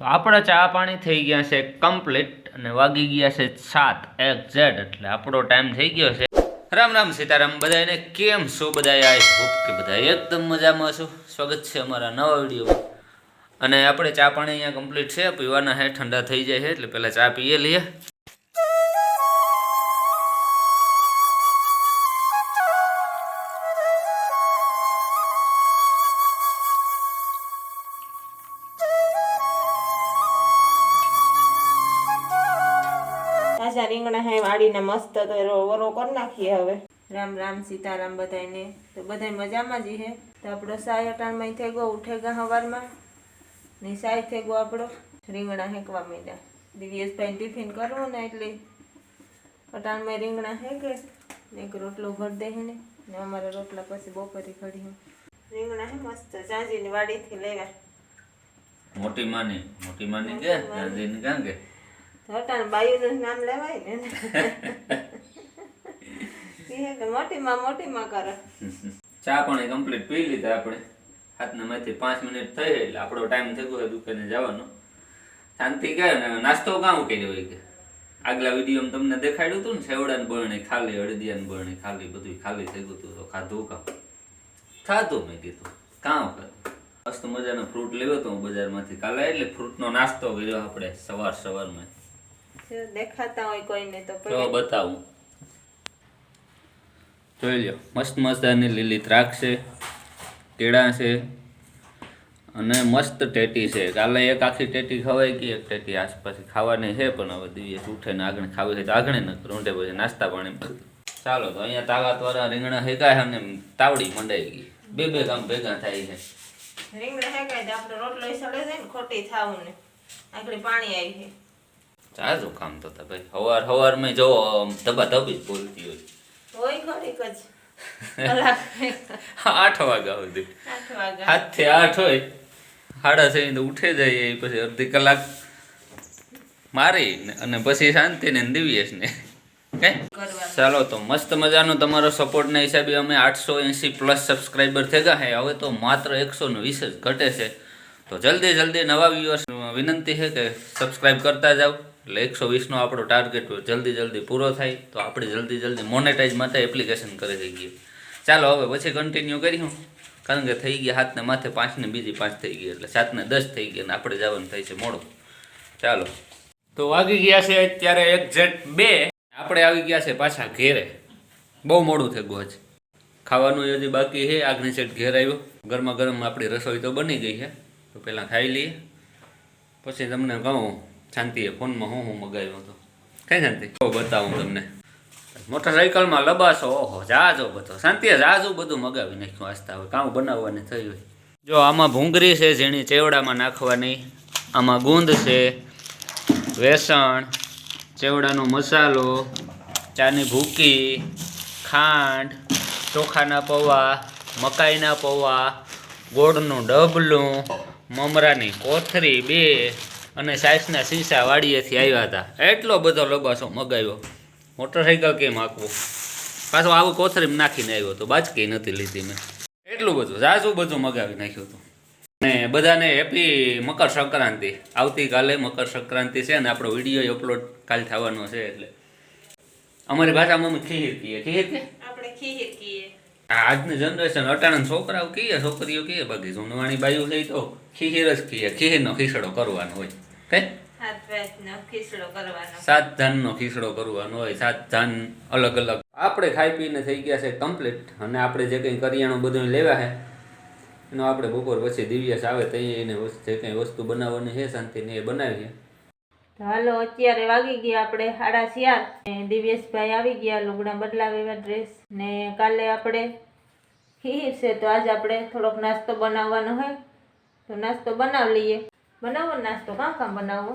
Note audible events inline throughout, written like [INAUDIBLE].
તો આપણા ચા પાણી થઈ ગયા છે કમ્પ્લીટ અને વાગી ગયા છે સાત એક્ઝેટ એટલે આપણો ટાઈમ થઈ ગયો છે. રામ રામ સીતારામ બધાને કેમ છો? બધા આઈ હોપ કે બધા એકદમ મજામાં છો. સ્વાગત છે અમારા નવા વિડીયોમાં. અને આપણે ચા પાણી અહીંયા કમ્પ્લીટ છે, પીવાના હે, ઠંડા થઈ જાય છે, એટલે પહેલાં ચા પીએ લઈએ. રીંગણા હે વાળીને મસ્ત તો એનો ઓરો કરી નાખીએ હવે. રામ રામ સીતારામ બધાને તો બધાય મજામાં જ હે? તો આપણો સાય અટાણમાં થઈ ગયો ઉઠે ગયા હવારમાં. ને સાય થઈ ગયો આપણો. રીંગણા હેકવા માંડ્યા. દિવ્યેશભાઈ ટિફિન કરવું ને એટલે અટાણમાં રીંગણા હેકે ને એક રોટલો ભર દે ને. ને અમારા રોટલા પછી બપોરે ઘડી રીંગણા હે મસ્ત ચાંજીની વાડીથી લેવા. મોટી માની મોટી માની કે ગાંધીની કાં કે? અટાણ બાયુનું નામ લેવાય ને. [LAUGHS] મોટીમાં મોટીમાં કરે. ચા પણ કમ્પ્લીટ પી લીધા આપણે. હાથના માંથી પાંચ મિનિટ થઈ એટલે આપણો ટાઈમ થઈ ગયો દુકાને જવાનો. શાંતિ કહે ને? નાસ્તો કામ કર્યો હોય કે? આગલા વિડીયોમાં તમને દેખાડ્યું હતું ને સેવડાને બરણી ખાલી અડદિયાને બરણી ખાલી બધું ખાલી થઈ ગયું હતું તો ખાધું કામ ખાધું મેં કીધું. કામ ખાધું? મસ્ત મજાનો ફ્રૂટ લેવો તો હું બજારમાંથી કાલે. એટલે ફ્રૂટનો નાસ્તો કર્યો આપણે સવાર સવારમાં. દેખાતા હોય કોઈને તો તો બતાવું. જોઈ લો મસ્ત મજાની લીલી દ્રાક્ષ છે કેળા છે અને મસ્ત ટેટી છે. કાલે એક આખી ટેટી ખવાઈ ગઈ એક ટેટી આસપાસ ખાવાની છે પણ હવે દિવસ ઉઠે ને આગળ ખાવી હોય તો આગળ ન રૂંઢે પછી નાસ્તા પાણી ચાલો તો અહીંયા તાકાતવાળા રીંગણા હેગા અને તાવડી મંડાઈ ગઈ. બે બે કામ ભેગા થાય છે. રીંગણા હેગા આપણે રોટલો સડે જાય ને ખોટી થાવું ને આગળ પાણી આવી છે જાજુ કામ તો તા ભાઈ. હવાર હવારમાં જો ધબા ધબી જ બોલતી હોય. હોય ઘડીક જ. [LAUGHS] આઠ વાગ્યા સુધી. સાતથી આઠ હોય. સાડા છ તો ઉઠે જાય એ પછી અડધી કલાક. મારી અને પછી શાંતિ ને દિવ્યેશ ને. ચાલો તો મસ્ત મજાનો તમારો સપોર્ટના હિસાબે અમે આઠસો એંસી પ્લસ સબસ્ક્રાઈબર થઈ ગયા છે હવે તો માત્ર એકસો ને વીસ જ ઘટે છે. તો જલ્દી જલ્દી નવા વ્યુઅર્સ વિનંતી છે કે સબસ્ક્રાઈબ કરતા જાઓ. એટલે એકસો વીસનો આપણો ટાર્ગેટ જલ્દી જલ્દી પૂરો થાય, તો આપણે જલ્દી જલ્દી મોનેટાઈઝ માટે એપ્લિકેશન કરી શકીએ. ચાલો હવે પછી કન્ટિન્યુ કર્યું કારણ કે થઈ ગયા હાથને માથે પાંચને બીજી પાંચ થઈ ગઈ, એટલે સાતને દસ થઈ ગયા અને આપણે જવાનું થાય છે મોડું. ચાલો. તો વાગી ગયા છે અત્યારે એક જેટ બે. આપણે આવી ગયા છે પાછા ઘેરે. બહુ મોડું થઈ ગયું છે ખાવાનું હજી બાકી છે, આગની સેટ ઘેર આવ્યો. ગરમા ગરમ આપણી રસોઈ તો બની ગઈ છે. તો પહેલાં ખાઈ લઈએ. પછી તમને કહું શાંતિએ ફોનમાં હું હું મગાવ્યો હતો. કઈ શાંતિ? બતાવું તમને. મોટરસાઇકલમાં લબાસો, ઓહો, જાજો બધો. શાંતિએ જાજુ બધું મગાવી નાખ્યું આસ્તા હવે. કામ બનાવવાની થઈ હોય. જો આમાં ભૂંગળી છે ઝીણી, ચેવડામાં નાખવાની. આમાં ગુંદ છે, વેસણ, ચેવડાનો મસાલો, ચાની ભૂકી, ખાંડ, ચોખાના પૌવા, મકાઈના પૌવા, ગોળનું ડબલું, મમરાની કોથરી બે અને સાઈસના શીશા વાડીએથી આવ્યા હતા. એટલો બધો લબાસો મગાવ્યો. મોટરસાઇકલ કેમ આંકવું પાછો આવું કોથરીમાં નાખીને આવ્યો હતો બાજકી નથી લીધી મેં. એટલું બધું ઝાઝું બધું મગાવી નાખ્યું હતું. અને બધાને હેપી મકર સંક્રાંતિ. આવતીકાલે મકર સંક્રાંતિ છે ને આપણો વીડિયો અપલોડ કાલ થવાનો છે એટલે. અમારી ભાષામાં અમે ખીર કહીએ. ખીર કે? આપણે ખીર કીએ આ આજની જનરેશન અટાણા છોકરાઓ કહીએ છોકરીઓ કહીએ બાકી જૂનવાણી બાયુ લઈ તો ખીર જ કહીએ ખીરનો ખીસડો કરવાનો હોય. કઈ સાત ધાનનો ખીસડો કરવાનો. હોય સાત ધાન અલગ અલગ. આપણે ખાઈ પીને થઈ ગયા છે કમ્પ્લીટ અને આપણે જે કંઈ કરિયાણું બધું લેવા છે એનો આપણે બપોર પછી દિવ્યાસ આવે તો એને વસ્તુ- જે કંઈ વસ્તુ બનાવવાની છે શાંતિની એ બનાવીએ. હાલો અત્યારે વાગી ગયા આપણે સાડા ચાર. ને દિવ્યેશભાઈ આવી ગયા લુગડા બદલાવે એવા ડ્રેસ ને કાલે આપણે ખીર છે તો આજે આપણે થોડોક નાસ્તો બનાવવાનો હોય. તો નાસ્તો બનાવી લઈએ. બનાવો નાસ્તો કાં કાં બનાવો?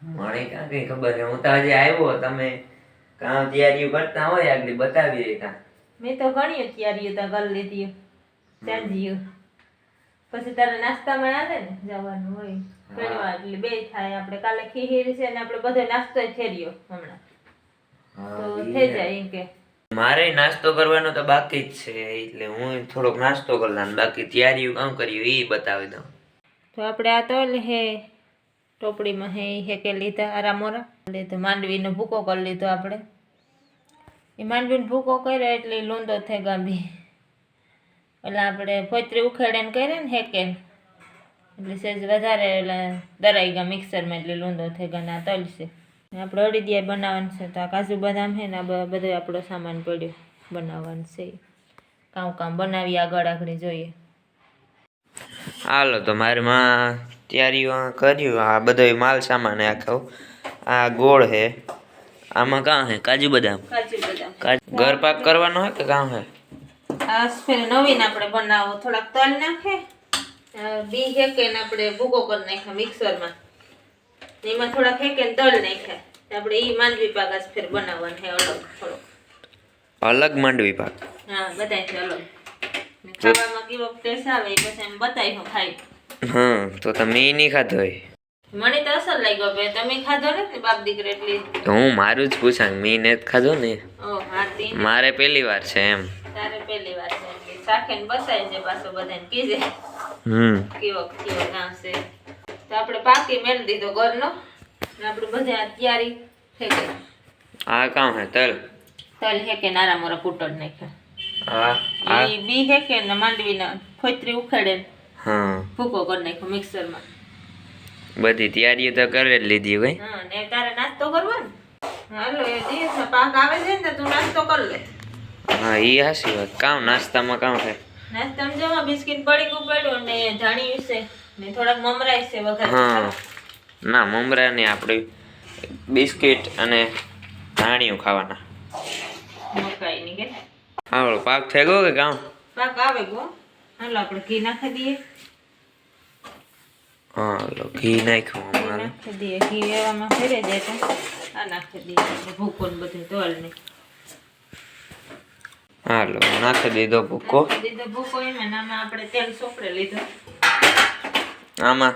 મને કાં કઈ ખબર છે હું તો આજે આવ્યો તમે કામ તૈયારીઓ કરતા હોય આગળ બતાવી કાં. મેં તો ઘણી તૈયારીઓ તો કરી લીધી. ચાંજીઓ પછી તારે નાસ્તામાં આવે ને જવાનું હોય. ઘણી એટલે બે થાય. આપણે કાલે ખીર છે ને આપણે બધો નાસ્તો ફેર્યો હમણાં. તો થઈ જાય એમ કે. મારે નાસ્તો કરવાનો તો બાકી જ છે એટલે હું થોડોક નાસ્તો કરી લઉં બાકી તૈયારીઓ કામ કર્યું એ બતાવી દઉં. તો આપણે આ તો હે ટોપડીમાં હે હે કે લીધા આરામોરા લીધો માંડવીનો ભૂકો કરી લીધો આપણે. એ માંડવીનો ભૂકો કર્યો એટલે લૂંદો થઈ ગાંભી એટલે આપણે ફોતરી ઉખેડીને કરીએ ને હેકે એટલે સહેજ વધારે એટલે દરાઈ ગયા મિક્સરમાં એટલે લૂંદો થઈ ગયો ના તલશે આપણે અડીદિયા બનાવવાનું છે તો આ કાજુ બદામ છે ને આ બધો આપણો સામાન પડ્યો બનાવવાનું છે. કામ કામ બનાવી આગળ આગળ જોઈએ. હાલો તો મારી માં તૈયારીઓ કર્યું. આ બધો માલ સામાન આખો. આ ગોળ છે. આમાં કાં હે કાજુ બદામ. કાજુ બદામ. ઘર પાક કરવાનો હે કે કાં હે નવીન આપણે બનાવો. થોડાક તલ નાખે. બી હેકે ને આપણે ભૂકો કરી નાખ્યા મિક્સરમાં. એમાં થોડાક હેકે ને તલ નાખે. આપણે એ માંડવી પાક આજ ફેર બનાવવાનું છે અલગ થોડોક. અલગ માંડવી પાક. હા બધાય છે અલગ. ખાવામાં કેવો ટેસ્ટ આવે એ પછી એમ બતાવી હું ખાઈ. હા તો તમે નહીં ખાધો હોય. મને તો અસર લાગ્યો તમે ખાધો ને બાપ દીકરે એટલી? હું મારું જ પૂછાં મેં ને ખાધો ને. મારે પહેલી વાર છે એમ. તારે પહેલી વાર છે શાખે ને બસાય છે પાછો બધાને કીજે હમ. કેવો કેવો ગામ છે. તો આપણે પાકી મેળ દીધો ઘરનો. ને આપણે બધા તૈયારી થઈ ગઈ. આ કામ હે તલ? તલ હેકે નારા મોરા કૂટડ નાખે હા આ ઈ બી હેકે ને માંડવીના ફોતરી ઉખેડે ને હા. ભૂકો કરી નાખ્યો મિક્સરમાં. બધી તૈયારીઓ તો કરી જ લીધી હોય. હા ને તારે નાસ્તો કરવો ને? હાલો એ દિવસ પાક આવે છે ને તું નાસ્તો કરી લે. હા એ હાસી વાત. કામ નાસ્તામાં કામ થાય. નાસ્તામાં જમા બિસ્કિટ પડી પડ્યો ને ધાણી વિશે ને થોડાક મમરા છે વઘાર. હા. ના મમરા ને આપણે બિસ્કિટ અને ધાણીઓ ખાવાના. મકાઈ ની કે? હા પાક થઈ ગયો કે કામ પાક આવે ગો હાલો આપણે ઘી નાખી દઈએ. હા ઘી નાખ્યું હમણાં. નાખી દઈએ. ઘી એવામાં ફેરે જાય તો. આ નાખી દઈએ. આપણે ભૂકો ને બધું તોલ ને હાલો નાખી દીધો ભૂકો. ને આમાં તેલ સોપડે લીધું. આમાં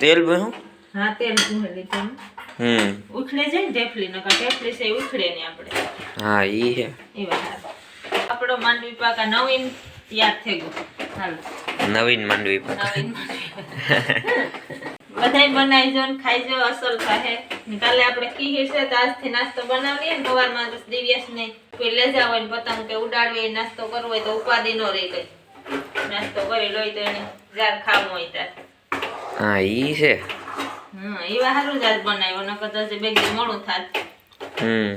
તેલ ભર્યું? હા તેલ લીધું હમ. ઉખડે જાય ને ઢેફલી નકર ઢેફલી છે ઉખડે નહીં આપણે. હા ઈ હે. આપણો માંડવી પાકા નવીન તૈયાર થઈ ગયો. હાલો. નવીન માંડવી પાક. નવીન બધાય બનાવી જો ને ખાઈ જો અસલ ને કાલે આપણે કી છે તો આજથી નાસ્તો બનાવીએ ને સવારમાં દિવ્યાસ ને કોઈ લેજા હોય ને પતંગ કે ઉડાડવી નાસ્તો કરવો હોય તો ઉપાધિ નો રહી ગઈ નાસ્તો કરી લોય તો એને જાર ખાવું હોય તાર. હા ઈ છે. હમ એવા સારું જ આજ બનાવ્યો નકર તો હજી બે મોડું થાત. હમ.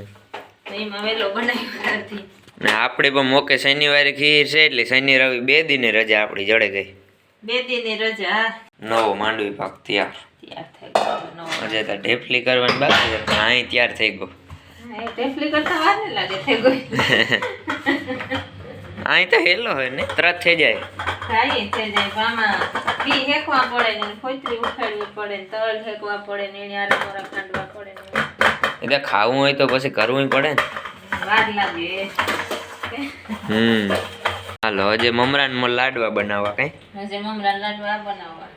એમાં વહેલો બનાવ્યો નથી ને આપણે પણ મોકે શનિવારે ખીર છે એટલે શનિ રવિ બે દિને રજા આપણી જડે ગઈ. બે દિને રજા નવો માંડવી પાક તૈયાર. તૈયાર થઈ ગયો નવો રજા તો ઢેફલી કરવાની બાકી છે અહીં તૈયાર થઈ ગયો. હા, એ ટેફલી કરતા વાર લાગે ગઈ [LAUGHS] અહીં તો હેલો હોય ને તરત થઈ જાય. થાય થઈ જાય આમાં બી હેકવા પડે ને ફોતરી ઉખાડવી પડે ને તળ હેકવા પડે ને એની આરે મોરા ખાંડવા પડે ને. એટલે ખાવું હોય તો પછી કરવું પડે ને. વાર લાગે. હમ. હાલો હજે મમરાનમાં લાડવા બનાવવા કઈ? હજી મમરાન લાડવા બનાવવા.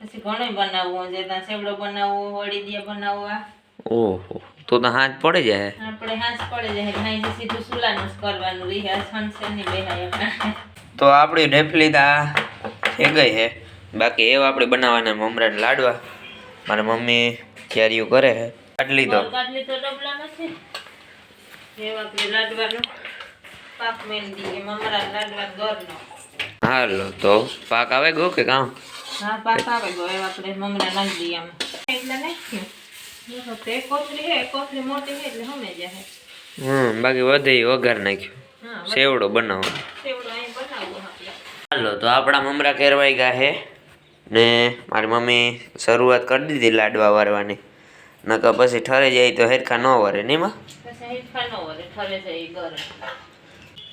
પછી ઘણું બનાવવું છે ત્યાં સેવડો બનાવવો વળીદિયા બનાવવા. ઓહો. તો તો હાથ પડે જાય. આપણે હાથ પડે જાય. ભાઈ સીધું સુલાનું જ કરવાનું રિહાસ હંસે ની બેહાય આપણે તો આપણી ઢેફલી તો થઈ ગઈ હે. બાકી એવા આપણે બનાવવાના મમરાને લાડવા. મારા મમ્મી તૈયારીઓ કરે હે કાટલી તો કાટલી તો ડબલા નથી એવા આપણે લાડવાનો. પાક મેળ કે મમરા લાડવા ઘરનો. હાલો તો પાક આવે ગયો કે કામ? હા પાક આવે ગયો. એવા આપણે મમરા નાખી દઈએ આમાં. એટલે નાખ્યું. હમે બાકી વધે વઘાર નાખ્યું. સેવડો બનાવો. હાલો તો આપણા મમરા કેરવાઈ ગયા હે. ને મારી મમ્મી શરૂઆત કરી દીધી લાડવા વારવાની. નકર પછી ઠરે જાય તો હેરખા ન વરે નહીં માં?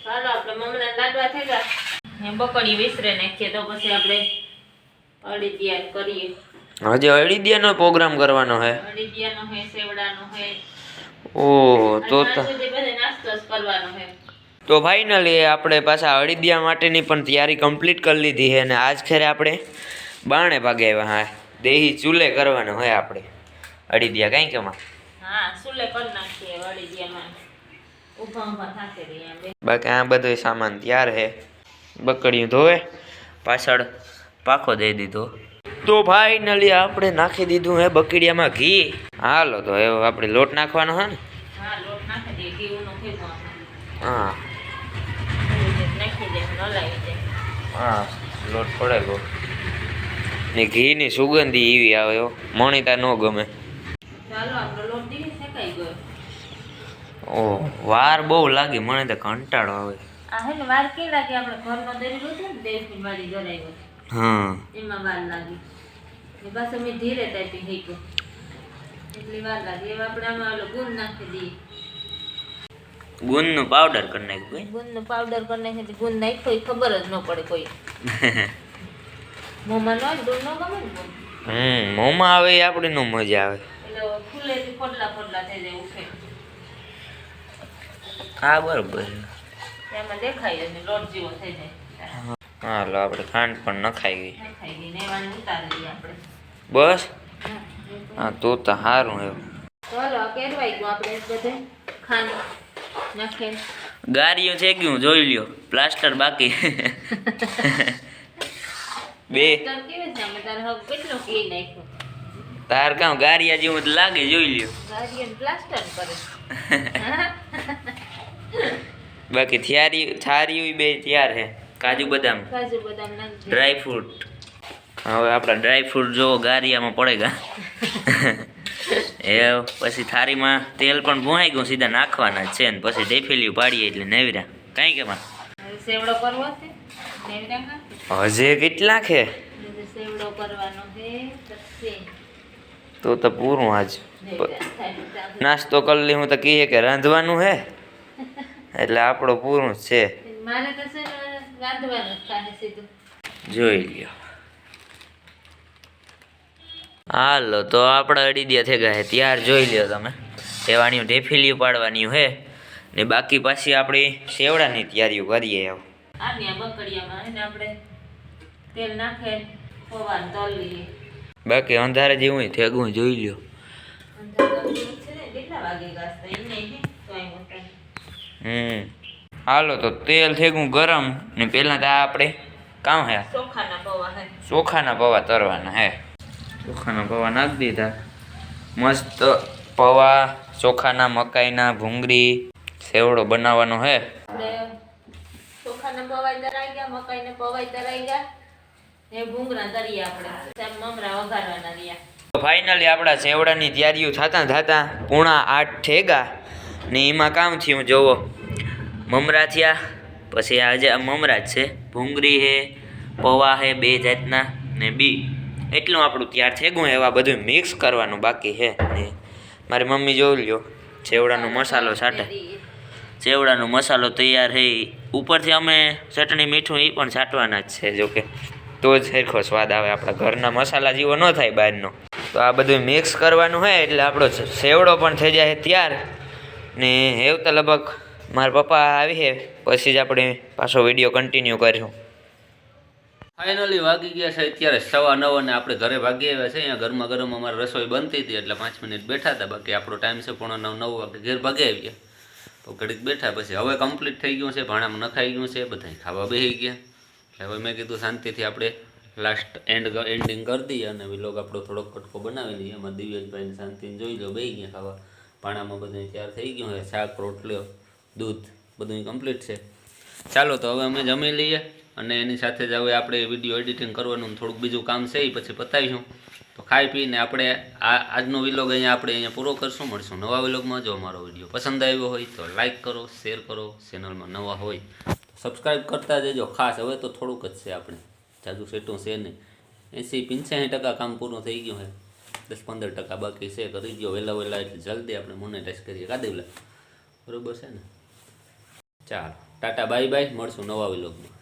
ચાલો આપણે મમરા લાડવા થઈ ગયા બકડી વિસરે નાખીએ તો પછી આપણે અડીદિયા કરીએ. હજી અડીદિયાનો પ્રોગ્રામ કરવાનો છે અડીદિયાનો હે સેવડાનો હે. ઓહો તો હે. ફાઇનલી આપણે પાછા અડીદિયા માટેની પણ તૈયારી કમ્પ્લીટ કરી લીધી છે અને આજ ખેરે આપણે બાણે ભાગે આવ્યા હા. દેહી ચૂલે કરવાનો હોય આપણે. અડીદિયા કાંઈ કેમાં હા કરી નાખીએ અડીદિયામાં બાકી આ બધો સામાન તૈયાર છે બકડીયું ધોવે પાછળ પાખો દઈ દીધો. તો ફાઇનલી આપણે નાખી દીધું હે બકડીયામાં ઘી. હાલો તો એ આપણે લોટ નાખવાનો હે ને? હા હા. લોટ પડેલો. ને ઘીની સુગંધી એવી આવે મણિતા મણીતા ન ગમે. ચાલો આપણો લોટ દીધી શેકાઈ ગયો. ઓ વાર બહુ લાગી મને તો કંટાળો આવે. આ હે ને વાર કે લાગે? આપણે ઘરમાં દરેલું છે ને દેશની મારી જરાયો હા. એમાં વાર લાગી. પાછું મેં ધીરે ટાઈપિંગ શીખ્યું એટલી વાર લાગે. એવા આપણે આમાં ઓલો ગુંદ નાખી દઈએ. ગુંદનું પાવડર કરી નાખ્યું ગુંદનો પાવડર કરી નાખે ગુંદ નાખ્યો એ ખબર જ ન પડે કોઈ. મોંમાં નો હોય ને ગમે ને હમ મોંમાં આવે એ આપણે નો મજા આવે. એટલે ફૂલેથી ફોડલા ફોડલા થઈ જાય ઉઠે હા બરોબર. એમાં દેખાય લોટ જેવો થઈ જાય. હાલો આપણે ખાંડ પણ ગઈ. ગઈ ને દઈએ આપણે. બસ? હા, તો. તો સારું એવું ગાડીઓ છે ગયું જોઈ લ્યો? પ્લાસ્ટર બાકી. બે. તારે કામ ગારિયા જેવું તો લાગે જોઈ લ્યો. બાકી થિયારી થારી બે તૈયાર છે. કાજુ બદામ. કાજુ બદામ ડ્રાય ફ્રૂટ હવે આપણા ડ્રાય ફ્રૂટ જો ગારિયામાં પડેગા. એ પછી થારીમાં તેલ પણ ભૂહાઈ ગયું સીધા નાખવાના છે ને પછી ડેફેલિયું પાડીએ એટલે નેવરા. કાંઈ કેમાં સેવડો કરવો છે? હજે કેટલા છે? સેવડો કરવાનો છે તો તો પૂરું આજ. નાસ્તો કરી લઈ હું તો કહીએ કે રાંધવાનું હે. એટલે આપણો પૂરું છે. મારે તો રાંધવાનું જ સીધું. જોઈ લ્યો. હાલો તો આપણે અડીદિયા થઈ ગયા ત્યાર જોઈ લ્યો તમે. એવાની ઢેફીલીઓ પાડવાની હે. ને બાકી પાછી આપણી સેવડાની તૈયારીઓ કરીએ આવ આની આ આપણે તેલ નાખે પૌવાનું તલ લઈએ. બાકી અંધારે જેવું થેગું જોઈ લ્યો. હમ. હાલો તો તેલ થેગું ગરમ ને પહેલાં તો આપણે કામ હે? ચોખાના પૌવા તરવાના હે. ચોખાના પૌવા નાખી દીધા. મસ્ત પૌવા ચોખાના મકાઈના ભૂંગળી સેવડો બનાવવાનો હે. ચોખાના પવાય તરાઈ ગયા મકાઈને પવાય તરાઈ ગયા. એ ભૂંગળા તરીએ આપણે તેમ મમરા વઘારવાના રહ્યા. ફાઇનલી આપણા સેવડાની તૈયારીઓ થતા થતા પૂણા આઠ થેગા ને એમાં કામ થયું જોવો મમરા થયા. પછી આજે જે મમરા જ છે. ભૂંગળી હે, પૌવા હે, બે જાતના ને બી. એટલું આપણું તૈયાર થઈ ગયું. એવા બધું મિક્સ કરવાનું બાકી છે ને મારી મમ્મી જોઈ લ્યો, ચેવડાનો મસાલો છાંટે ચેવડાનો મસાલો તૈયાર છે ઉપરથી અમે ચટણી મીઠું એ પણ છાંટવાના જ છે. જોકે તો જ સરખો સ્વાદ આવે. આપણા ઘરના મસાલા જેવો ન થાય બહારનો. તો આ બધું મિક્સ કરવાનું હોય એટલે આપણો સેવડો પણ થઈ જાય તૈયાર. ને હેવ તો લગભગ મારા પપ્પા આવી છે, પછી જ આપણે પાછો વીડિયો કન્ટિન્યુ કરીશું. ફાઇનલી વાગી ગયા છે અત્યારે સવા નવ અને આપણે ઘરે ભાગી આવ્યા છે. અહીંયા ઘરમાં ગરમ અમારે રસોઈ બનતી હતી એટલે પાંચ મિનિટ બેઠા હતા. બાકી આપણો ટાઈમ છે પોણા નવ નવ વાગે ઘેર ભાગી આવ્યા. તો ઘડીક બેઠા, પછી હવે કમ્પ્લીટ થઈ ગયું છે, ભાણામાં નખાઈ ગયું છે બધા ખાવા બેસી ગયા. એટલે હવે મેં કીધું શાંતિથી આપણે લાસ્ટ એન્ડ એન્ડિંગ કરી દઈએ અને વિલોગ આપણો થોડોક કટકો બનાવી દઈએ એમાં દિવ્યેશભાઈને શાંતિને જોઈ લો બે ગયા ખાવા. ભાણામાં બધું તૈયાર થઈ ગયું છે, શાક, રોટલીઓ. દૂધ બધું કમ્પ્લીટ છે. ચાલો તો હવે અમે જમી લઈએ અને એની સાથે જ હવે આપણે વીડિયો એડિટિંગ કરવાનું થોડુંક બીજું કામ છે એ પછી પતાવીશું. તો ખાઈ પીને આપણે આ આજનો વિલોગ અહીંયા આપણે અહીંયા પૂરો કરશું. મળશું નવા વિલોગમાં જો અમારો વીડિયો પસંદ આવ્યો હોય તો લાઇક કરો શેર કરો ચેનલમાં નવા હોય સબસ્ક્રાઈબ કરતા જજો. ખાસ હવે તો થોડુંક જ છે આપણે. જાજુ સેટું છે નહીં. એંસી પંચ્યાસી ટકા કામ પૂરું થઈ ગયું છે. દસ પંદર ટકા બાકી છે. કરી ગયો વહેલા વહેલા એટલે જલ્દી આપણે મોનેટાઈઝ કરીએ. કાદેવલા બરોબર છે ને? ચાલો. Tata bye bye. મળશું નવા વિલોગમાં.